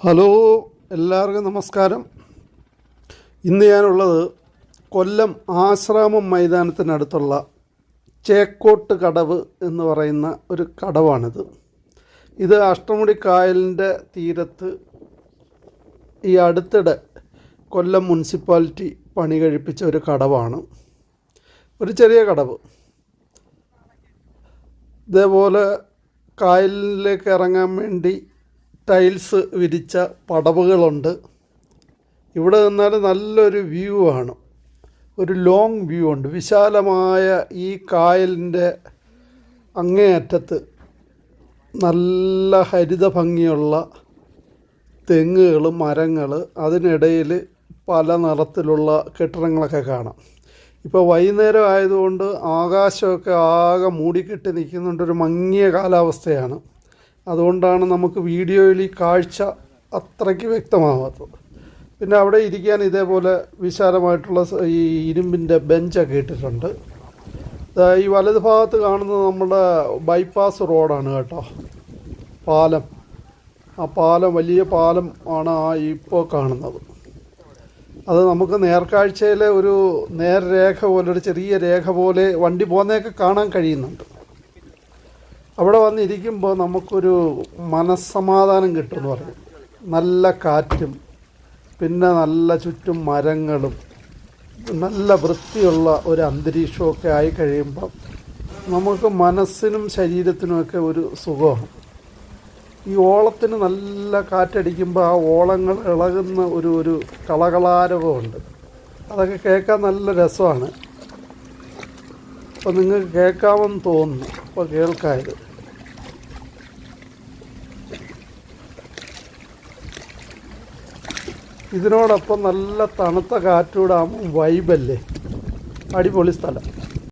Hello എല്ലാവർക്കും നമസ്കാരം. ഇന്ന് ഞാനുള്ളത് കൊല്ലം ആശ്രാമം മൈതാനത്തിനടുത്തുള്ള ചേക്കോട്ട് കടവ് എന്ന് പറയുന്ന ഒരു കടവാണിത്. ഇത് അഷ്ടമുടി കായലിന്റെ തീരത്ത് ഈ അടുത്തിടെ കൊല്ലം മുനിസിപ്പാലിറ്റി പണി കഴിപ്പിച്ച ഒരു കടവാണ്. ഒരു ചെറിയ കടവ്. ഇതേപോലെ കായലിലേക്ക് ഇറങ്ങാൻ വേണ്ടി ടൈൽസ് വിരിച്ച പടവുകളുണ്ട്. ഇവിടെ നിന്നാൽ നല്ലൊരു വ്യൂ ആണ് ഒരു ലോങ് വ്യൂ ഉണ്ട്. വിശാലമായ ഈ കായലിന്റെ അങ്ങേയറ്റത്ത് നല്ല ഹരിത ഭംഗിയുള്ള തെങ്ങുകൾ മരങ്ങൾ അതിനിടയിൽ പല നിറത്തിലുള്ള കെട്ടിടങ്ങളൊക്കെ കാണാം. ഇപ്പോൾ വൈകുന്നേരം ആയതുകൊണ്ട് ആകാശമൊക്കെ ആകെ മൂടിക്കെട്ടി നിൽക്കുന്നുണ്ട് ഒരു മങ്ങിയ കാലാവസ്ഥയാണ്. അതുകൊണ്ടാണ് നമുക്ക് വീഡിയോയിൽ ഈ കാഴ്ച അത്രയ്ക്ക് വ്യക്തമാവാത്തത്. പിന്നെ അവിടെ ഇരിക്കാൻ ഇതേപോലെ വിശാലമായിട്ടുള്ള ഈ ഇരുമ്പിന്റെ ബെഞ്ചൊക്കെ ഇട്ടിട്ടുണ്ട്. ഈ വലത് ഭാഗത്ത് കാണുന്നത് നമ്മുടെ ബൈപ്പാസ് റോഡാണ് കേട്ടോ. പാലം. ആ പാലം വലിയ പാലം ആണ് ആ ഇപ്പോൾ കാണുന്നത്. അത് നമുക്ക് നേർക്കാഴ്ചയിലെ ഒരു നേർരേഖ പോലെ ഒരു ചെറിയ രേഖ പോലെ വണ്ടി പോകുന്നതൊക്കെ കാണാൻ കഴിയുന്നുണ്ട്. അവിടെ വന്നിരിക്കുമ്പോൾ നമുക്കൊരു മനസ്സമാധാനം കിട്ടുമെന്ന് പറയും. നല്ല കാറ്റും പിന്നെ നല്ല ചുറ്റും മരങ്ങളും നല്ല വൃത്തിയുള്ള ഒരു അന്തരീക്ഷമൊക്കെ ആയി കഴിയുമ്പോൾ നമുക്ക് മനസ്സിനും ശരീരത്തിനുമൊക്കെ ഒരു സുഖമാണ്. ഈ ഓളത്തിന് നല്ല കാറ്റടിക്കുമ്പോൾ ആ ഓളങ്ങൾ ഇളകുന്ന ഒരു ഒരു കളകളാരവമുണ്ട്. അതൊക്കെ കേൾക്കാൻ നല്ല രസമാണ്. അപ്പോൾ നിങ്ങൾക്ക് കേൾക്കാമെന്ന് തോന്നുന്നു. അപ്പോൾ കേൾക്കായത്. ഇതിനോടൊപ്പം നല്ല തണുത്ത കാറ്റൂടാകുമ്പോൾ വൈബല്ലേ അടിപൊളി സ്ഥലം.